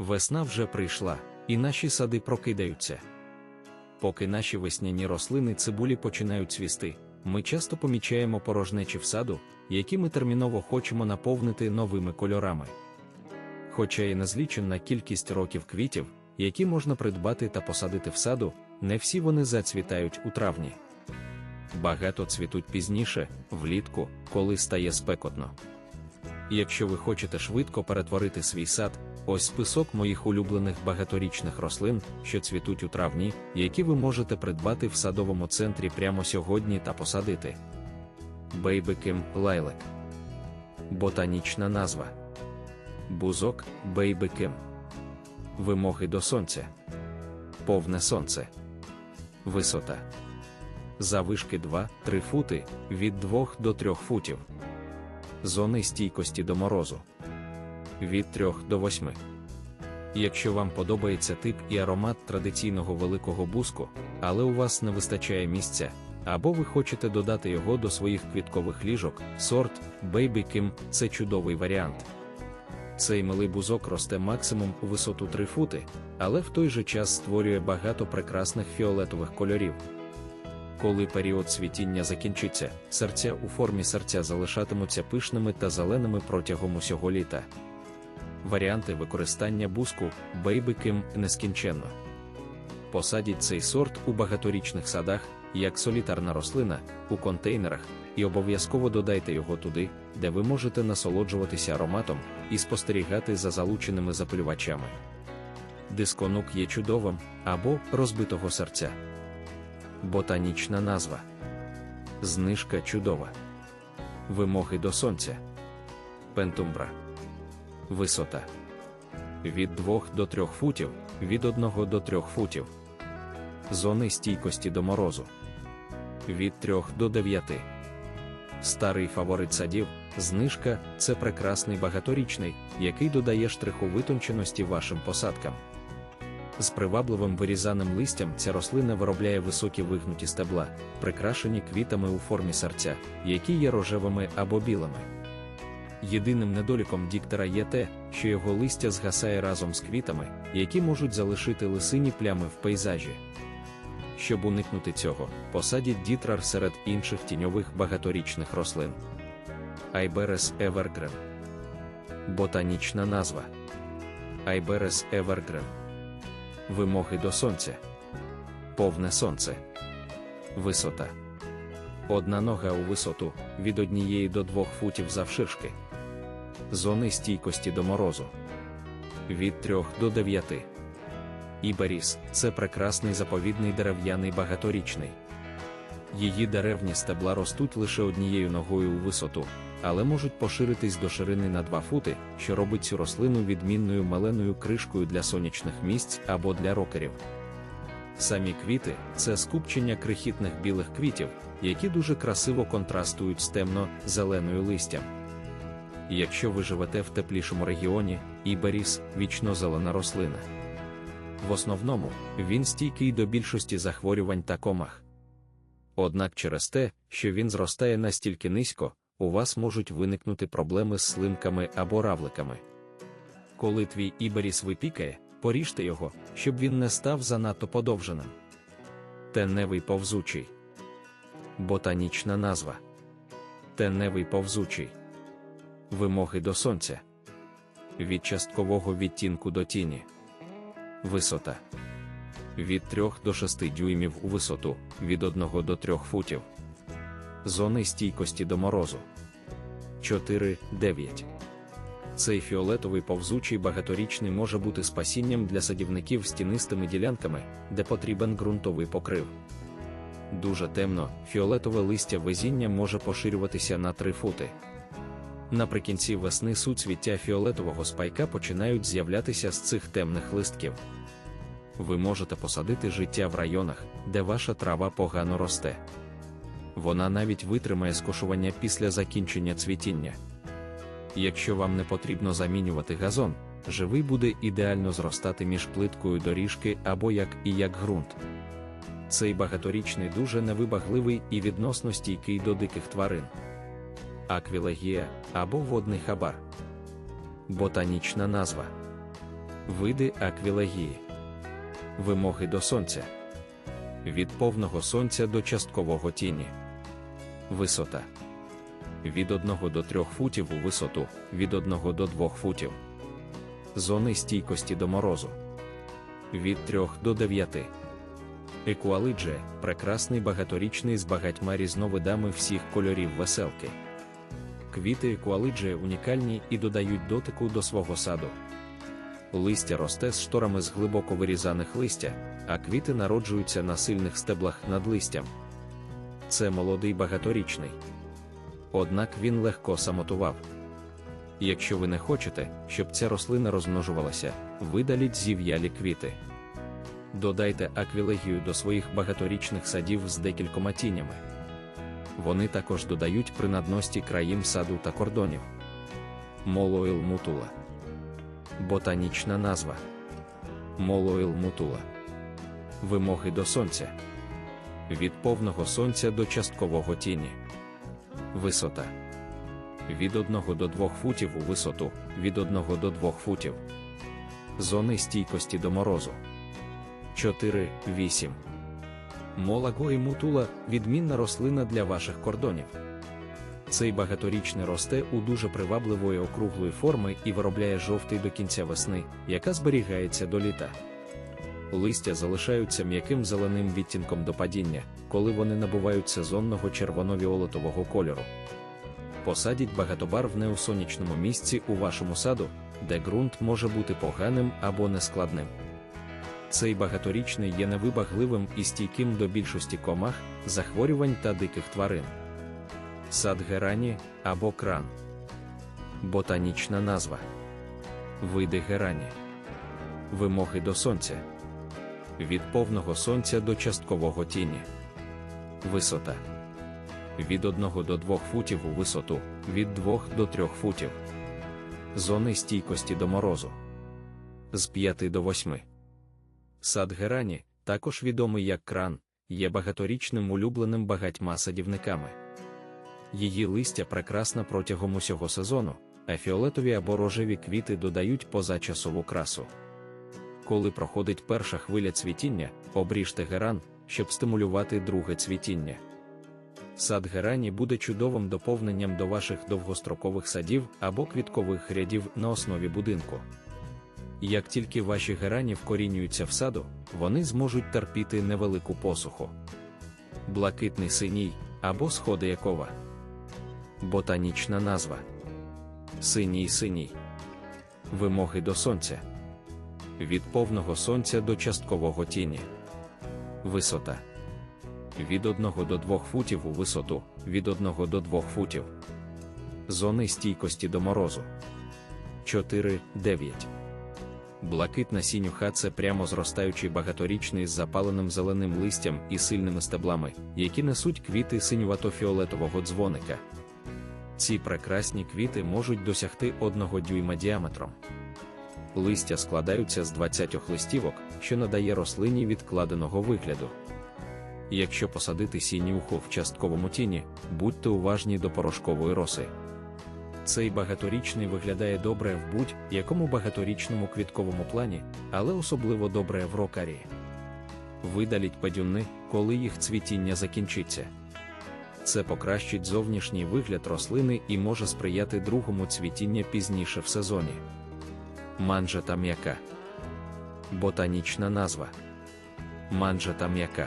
Весна вже прийшла, і наші сади прокидаються. Поки наші весняні рослини цибулі починають цвісти, ми часто помічаємо порожнечі в саду, які ми терміново хочемо наповнити новими кольорами. Хоча є незліченна кількість років квітів, які можна придбати та посадити в саду, не всі вони зацвітають у травні. Багато цвітуть пізніше, влітку, коли стає спекотно. Якщо ви хочете швидко перетворити свій сад, ось список моїх улюблених багаторічних рослин, що цвітуть у травні, які ви можете придбати в садовому центрі прямо сьогодні та посадити. Бейбеким лайлек. Ботанічна назва. Бузок Бейбеким. Вимоги до сонця. Повне сонце. Висота. Завишки 2-3 фути від 2 до 3 футів. Зони стійкості до морозу від 3 до 8. Якщо вам подобається тип і аромат традиційного великого буску, але у вас не вистачає місця, або ви хочете додати його до своїх квіткових ліжок, сорт Baby Kim – це чудовий варіант. Цей милий бузок росте максимум у висоту 3 фути, але в той же час створює багато прекрасних фіолетових кольорів. Коли період цвітіння закінчиться, серця у формі серця залишатимуться пишними та зеленими протягом усього літа. Варіанти використання буску бейбиким нескінченно. Посадіть цей сорт у багаторічних садах, як солітарна рослина, у контейнерах, і обов'язково додайте його туди, де ви можете насолоджуватися ароматом і спостерігати за залученими запалювачами. Дисконук є чудовим або розбитого серця. Ботанічна назва. Знижка чудова. Вимоги до сонця. Пентумбра. Висота. Від 2 до 3 футів, від 1 до 3 футів. Зони стійкості до морозу. Від 3 до 9. Старий фаворит садів. Знижка це прекрасний багаторічний, який додає штриху витонченості вашим посадкам. З привабливим вирізаним листям ця рослина виробляє високі вигнуті стебла, прикрашені квітами у формі серця, які є рожевими або білими. Єдиним недоліком діктора є те, що його листя згасає разом з квітами, які можуть залишити лисині плями в пейзажі. Щоб уникнути цього, посадіть дітрар серед інших тіньових багаторічних рослин. Айберес Евергрен. Ботанічна назва. Айберес Евергрен. Вимоги до сонця. Повне сонце. Висота. Одна нога у висоту від однієї до двох футів завширшки. Зони стійкості до морозу. Від 3 до 9. Іберіс це прекрасний заповідний дерев'яний багаторічний. Її деревні стебла ростуть лише однією ногою у висоту, але можуть поширитись до ширини на 2 фути, що робить цю рослину відмінною маленою кришкою для сонячних місць або для рокерів. Самі квіти це скупчення крихітних білих квітів, які дуже красиво контрастують з темно-зеленою листям. Якщо ви живете в теплішому регіоні, іберіс вічно зелена рослина. В основному він стійкий до більшості захворювань та комах. Однак через те, що він зростає настільки низько, у вас можуть виникнути проблеми з слимками або равликами. Коли твій іберіс випікає, поріжте його, щоб він не став занадто подовженим. Тенневий повзучий. Ботанічна назва. Тенневий повзучий. Вимоги до сонця. Від часткового відтінку до тіні. Висота. Від 3 до 6 дюймів у висоту, від 1 до 3 футів. Зони стійкості до морозу. 4-9. Цей фіолетовий повзучий багаторічний може бути спасінням для садівників з тінистими ділянками, де потрібен ґрунтовий покрив. Дуже темно, фіолетове листя везіння може поширюватися на 3 фути. Наприкінці весни суцвіття фіолетового спайка починають з'являтися з цих темних листків. Ви можете посадити життя в районах, де ваша трава погано росте. Вона навіть витримає скошування після закінчення цвітіння. Якщо вам не потрібно замінювати газон, живий буде ідеально зростати між плиткою доріжки або як і як ґрунт. Цей багаторічний дуже невибагливий і відносно стійкий до диких тварин. Аквілегія або водний хабар. Ботанічна назва. Види аквілегії. Вимоги до сонця. Від повного сонця до часткового тіні. Висота. Від 1 до 3 футів у висоту, від 1 до 2 футів. Зони стійкості до морозу. Від 3 до 9. Екуалидже прекрасний багаторічний з багатьма різновидами всіх кольорів веселки. Квіти екуалидже унікальні і додають дотику до свого саду. Листя росте з шторами з глибоко вирізаних листя, а квіти народжуються на сильних стеблах над листям. Це молодий багаторічний. Однак він легко самотував. Якщо ви не хочете, щоб ця рослина розмножувалася, видаліть зів'ялі квіти. Додайте аквілегію до своїх багаторічних садів з декількома тінями. Вони також додають при надності країм саду та кордонів. Молоїл мутула. Ботанічна назва. Молоїл мутула. Вимоги до сонця. Від повного сонця до часткового тіні. Висота. Від 1 до 2 футів у висоту, від 1 до 2 футів. Зони стійкості до морозу. 4-8. Молаго і мутула відмінна рослина для ваших кордонів. Цей багаторічний росте у дуже привабливої округлої форми і виробляє жовтий до кінця весни, яка зберігається до літа. Листя залишаються м'яким зеленим відтінком до падіння, коли вони набувають сезонного червоно-віолетового кольору. Посадіть багатобарвне у сонячному місці у вашому саду, де ґрунт може бути поганим або нескладним. Цей багаторічний є невибагливим і стійким до більшості комах, захворювань та диких тварин. Сад герані або кран. Ботанічна назва. Види герані. Вимоги до сонця. Від повного сонця до часткового тіні. Висота. Від 1 до 2 футів у висоту, від 2 до 3 футів. Зони стійкості до морозу. З 5 до 8. Сад герані, також відомий як кран, є багаторічним улюбленим багатьма садівниками. Її листя прекрасна протягом усього сезону, а фіолетові або рожеві квіти додають позачасову красу. Коли проходить перша хвиля цвітіння, обріжте геран, щоб стимулювати друге цвітіння. Сад герані буде чудовим доповненням до ваших довгострокових садів або квіткових рядів на основі будинку. Як тільки ваші герані вкорінюються в саду, вони зможуть терпіти невелику посуху. Блакитний синій або сходи якова. Ботанічна назва. Синій синій. Вимоги до сонця. Від повного сонця до часткового тіні. Висота. Від 1 до 2 футів у висоту, від 1 до 2 футів. Зони стійкості до морозу. 4-9. Блакитна сінюха це прямо зростаючий багаторічний з запаленим зеленим листям і сильними стеблами, які несуть квіти синювато-фіолетового дзвоника. Ці прекрасні квіти можуть досягти одного дюйма діаметром. Листя складаються з 20 листівок, що надає рослині відкладеного вигляду. Якщо посадити сінюху в частковому тіні, будьте уважні до порошкової роси. Цей багаторічний виглядає добре в будь-якому багаторічному квітковому плані, але особливо добре в рокарі. Видаліть падюни, коли їх цвітіння закінчиться. Це покращить зовнішній вигляд рослини і може сприяти другому цвітіння пізніше в сезоні. Манжета м'яка. Ботанічна назва. Манжета м'яка.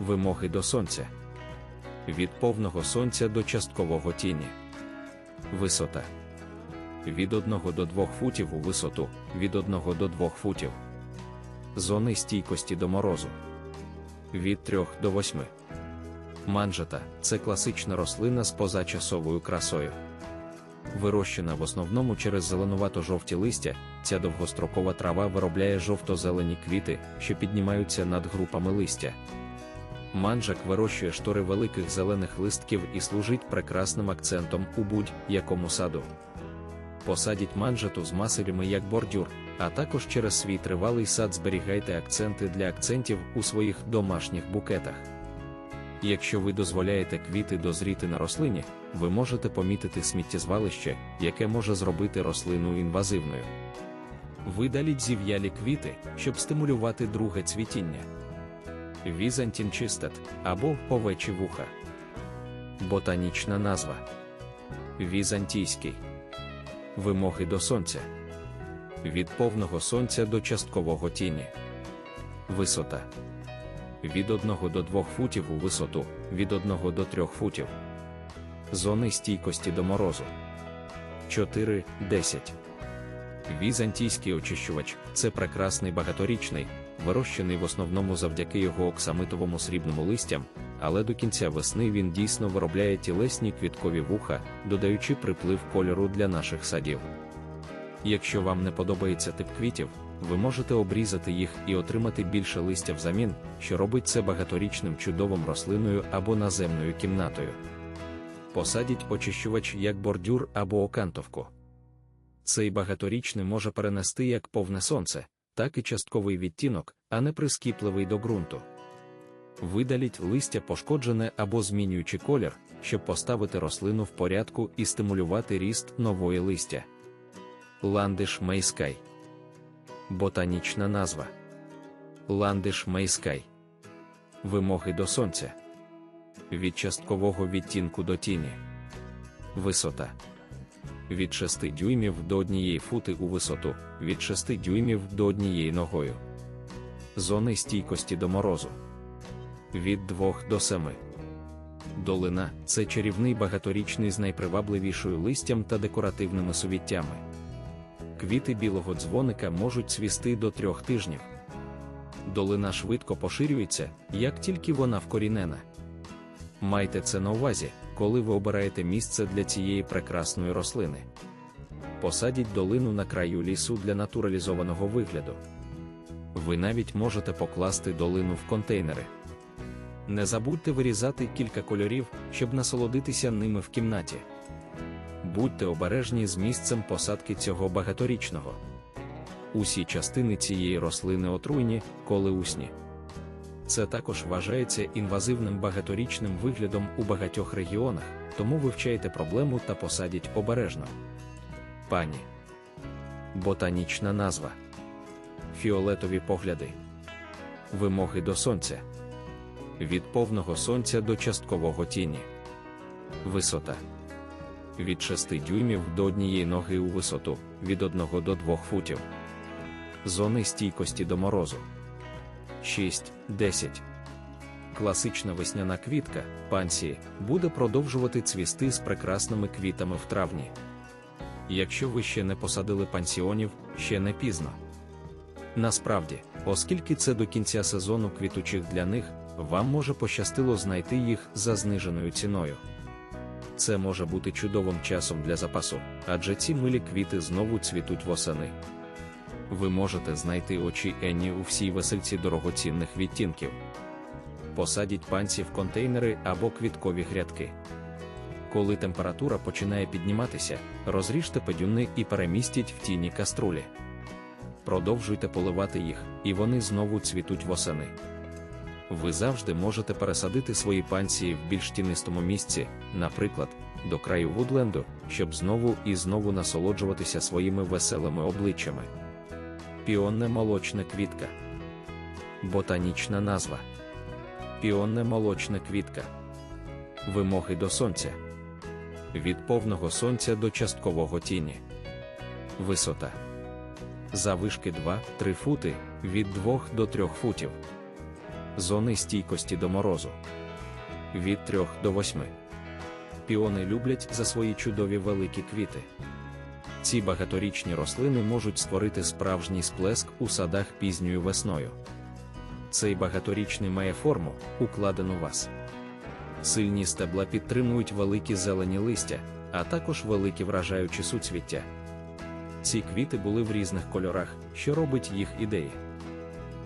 Вимоги до сонця. Від повного сонця до часткового тіні. Висота. Від 1 до 2 футів у висоту, від 1 до 2 футів. Зони стійкості до морозу. Від 3 до 8. Манжета це класична рослина з позачасовою красою. Вирощена в основному через зеленувато-жовті листя, ця довгострокова трава виробляє жовто-зелені квіти, що піднімаються над групами листя. Манжак вирощує штори великих зелених листків і служить прекрасним акцентом у будь-якому саду. Посадіть манжету з маселями як бордюр, а також через свій тривалий сад зберігайте акценти для акцентів у своїх домашніх букетах. Якщо ви дозволяєте квіти дозріти на рослині, ви можете помітити сміттєзвалище, яке може зробити рослину інвазивною. Видаліть зів'ялі квіти, щоб стимулювати друге цвітіння. Візантін чистет або овечі вуха. Ботанічна назва. Візантійський. Вимоги до сонця. Від повного сонця до часткового тіні. Висота. Від 1 до 2 футів у висоту, від 1 до 3 футів. Зони стійкості до морозу. 4-10. Візантійський очищувач це прекрасний багаторічний, вирощений в основному завдяки його оксамитовому срібному листям, але до кінця весни він дійсно виробляє тілесні квіткові вуха, додаючи приплив кольору для наших садів. Якщо вам не подобається тип квітів, ви можете обрізати їх і отримати більше листя взамін, що робить це багаторічним чудовим рослиною або наземною кімнатою. Посадіть очищувач як бордюр або окантовку. Цей багаторічний може перенести як повне сонце, так і частковий відтінок, а не прискіпливий до ґрунту. Видаліть листя пошкоджене або змінюючи колір, щоб поставити рослину в порядку і стимулювати ріст нової листя. Ландиш Мейскай. Ботанічна назва. Ландиш Мейскай. Вимоги до сонця. Від часткового відтінку до тіні. Висота. Від 6 дюймів до 1 фути у висоту, від 6 дюймів до 1 ногою. Зони стійкості до морозу. Від 2 до 7. Долина це чарівний багаторічний з найпривабливішою листям та декоративними сувіттями. Квіти білого дзвоника можуть цвісти до трьох тижнів. Долина швидко поширюється, як тільки вона вкорінена. Майте це на увазі, коли ви обираєте місце для цієї прекрасної рослини. Посадіть долину на краю лісу для натуралізованого вигляду. Ви навіть можете покласти долину в контейнери. Не забудьте вирізати кілька кольорів, щоб насолодитися ними в кімнаті. Будьте обережні з місцем посадки цього багаторічного. Усі частини цієї рослини отруйні, коли усні. Це також вважається інвазивним багаторічним виглядом у багатьох регіонах, тому вивчайте проблему та посадіть обережно. Пані. Ботанічна назва. Фіолетові погляди. Вимоги до сонця. Від повного сонця до часткового тіні. Висота. Від 6 дюймів до однієї ноги у висоту, від 1 до 2 футів. Зони стійкості до морозу. 6-10. Класична весняна квітка, пансії, буде продовжувати цвісти з прекрасними квітами в травні. Якщо ви ще не посадили пансіонів, ще не пізно. Насправді, оскільки це до кінця сезону квітучих для них, вам може пощастило знайти їх за зниженою ціною. Це може бути чудовим часом для запасу, адже ці милі квіти знову цвітуть восени ви можете знайти очі Енні у всій весельці дорогоцінних відтінків. Посадіть панці в контейнери або квіткові грядки. Коли температура починає підніматися, розріжте педюни і перемістіть в тіні каструлі. Продовжуйте поливати їх, і вони знову цвітуть восени. Ви завжди можете пересадити свої панції в більш тінистому місці, наприклад, до краю Вудленду, щоб знову і знову насолоджуватися своїми веселими обличчями. Піонне молочна квітка. Ботанічна назва. Піонне молочна квітка. Вимоги до сонця. Від повного сонця до часткового тіні. Висота. Завишки 2-3 фути від 2 до 3 футів. Зони стійкості до морозу. Від 3 до 8. Піони люблять за свої чудові великі квіти. Ці багаторічні рослини можуть створити справжній сплеск у садах пізньою весною. Цей багаторічний має форму, укладену вас. Сильні стебла підтримують великі зелені листя, а також великі вражаючі суцвіття. Ці квіти були в різних кольорах, що робить їх ідеї.